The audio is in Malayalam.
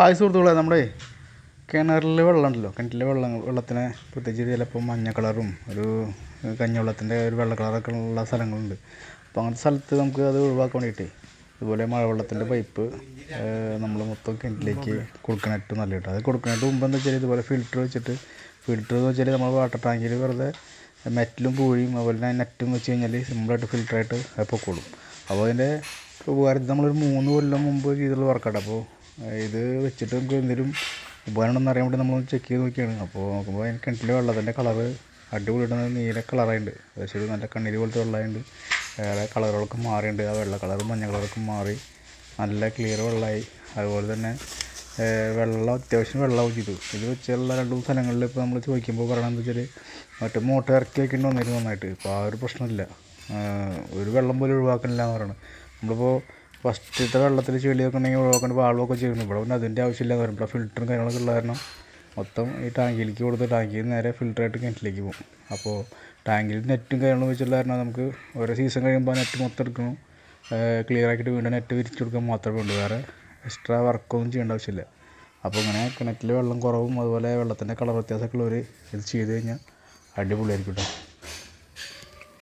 ഹായ് സുഹൃത്തുക്കളെ നമ്മുടെ കിണറിൽ വെള്ളമുണ്ടല്ലോ. കിണറ്റിലെ വെള്ളം വെള്ളത്തിന് പ്രത്യേകിച്ച് ചിലപ്പോൾ മഞ്ഞ കളറും ഒരു കഞ്ഞിവെള്ളത്തിന്റെ ഒരു വെള്ള കളറൊക്കെ ഉള്ള സ്ഥലങ്ങളുണ്ട്. അപ്പോൾ അങ്ങനത്തെ സ്ഥലത്ത് നമുക്ക് അത് ഒഴിവാക്കാൻ വേണ്ടിയിട്ടേ ഇതുപോലെ മഴവെള്ളത്തിന്റെ പൈപ്പ് നമ്മൾ മൊത്തം കിണറ്റിലേക്ക് കൊടുക്കണായിട്ട് നല്ല കേട്ടോ. അത് കൊടുക്കണായിട്ട് മുമ്പ് എന്താ വെച്ചാൽ ഇതുപോലെ ഫിൽറ്റർ വെച്ചിട്ട് ഫിൽറ്റർ എന്ന് വെച്ചാൽ നമ്മൾ വാട്ടർ ടാങ്കിൽ വെറുതെ മെറ്റലും പൂഴിയും അതുപോലെ തന്നെ നെറ്റും വെച്ച് കഴിഞ്ഞാൽ സിമ്പിളായിട്ട് ഫിൽറ്ററായിട്ട് പൊക്കോളും. അപ്പോൾ അതിന്റെ ഉപകാരത്തിൽ നമ്മളൊരു മൂന്ന് കൊല്ലം മുമ്പ് ചെയ്തുള്ള വർക്കാട്ടോ അപ്പോൾ ഇത് വെച്ചിട്ട് നമുക്ക് എന്തെങ്കിലും ഉപകരണം ഉണ്ടെന്ന് അറിയാൻ വേണ്ടി നമ്മൾ ചെക്ക് ചെയ്ത് നോക്കിയാണ്. അപ്പോൾ നോക്കുമ്പോൾ അതിന് കിണറ്റിലെ വെള്ളത്തിന്റെ കളറ് അടിപൊളിയായിട്ട് നീല കളറായിട്ടുണ്ട് പക്ഷേ നല്ല കണ്ണീര് പോലത്തെ വെള്ളമായിട്ടുണ്ട്. വേറെ കളറുകളൊക്കെ മാറിയിട്ടുണ്ട്. ആ വെള്ള കളറും മഞ്ഞ കളറൊക്കെ മാറി നല്ല ക്ലിയർ വെള്ളമായി. അതുപോലെ തന്നെ വെള്ളം അത്യാവശ്യം വെള്ളമാവും ചെയ്തു. ഇത് വെച്ചുള്ള രണ്ട് മൂന്ന് സ്ഥലങ്ങളിൽ ഇപ്പോൾ നമ്മൾ ചോദിക്കുമ്പോൾ പറയണമെന്ന് വെച്ചാൽ മറ്റേ മോട്ടർ ഇറക്കി വെക്കേണ്ടി വന്നിരുന്നു നന്നായിട്ട്. ഇപ്പോൾ ആ ഒരു പ്രശ്നമില്ല. ഒരു വെള്ളം പോലും ഒഴിവാക്കണില്ല എന്ന് പറയണം. നമ്മളിപ്പോൾ ഫസ്റ്റത്തെ വെള്ളത്തിൽ ചെളിയൊക്കെ ഉണ്ടെങ്കിൽ ഒഴിവാക്കേണ്ട വാൾവൊക്കെ ചെയ്യുന്നു. ഇവിടെ പിന്നെ അതിന്റെ ആവശ്യമില്ല. എന്ന് പറയുമ്പോൾ ഫിൽറ്ററും കാര്യങ്ങളൊക്കെ ഉള്ള കാരണം മൊത്തം ഈ ടാങ്കിലേക്ക് കൊടുത്ത് ടാങ്കിൽ നേരെ ഫിൽറ്ററായിട്ട് കിണറ്റിലേക്ക് പോകും. അപ്പോൾ ടാങ്കിൽ നെറ്റും കാര്യങ്ങളും വെച്ചുള്ള കാരണം നമുക്ക് ഓരോ സീസൺ കഴിയുമ്പോൾ നെറ്റ് മൊത്തം എടുക്കണം. ക്ലിയർ ആക്കിയിട്ട് വീണ്ടും നെറ്റ് വിരിച്ചു കൊടുക്കാൻ മാത്രമേ ഉള്ളൂ. വേറെ എക്സ്ട്രാ വർക്കൊന്നും ചെയ്യേണ്ട ആവശ്യമില്ല. അപ്പോൾ ഇങ്ങനെ കിണറ്റിൽ വെള്ളം കുറവും അതുപോലെ വെള്ളത്തിന്റെ കളർ വ്യത്യാസമൊക്കെ ഉള്ളവർ ഇത് ചെയ്ത് കഴിഞ്ഞാൽ അടിപൊളിയായിരിക്കും കേട്ടോ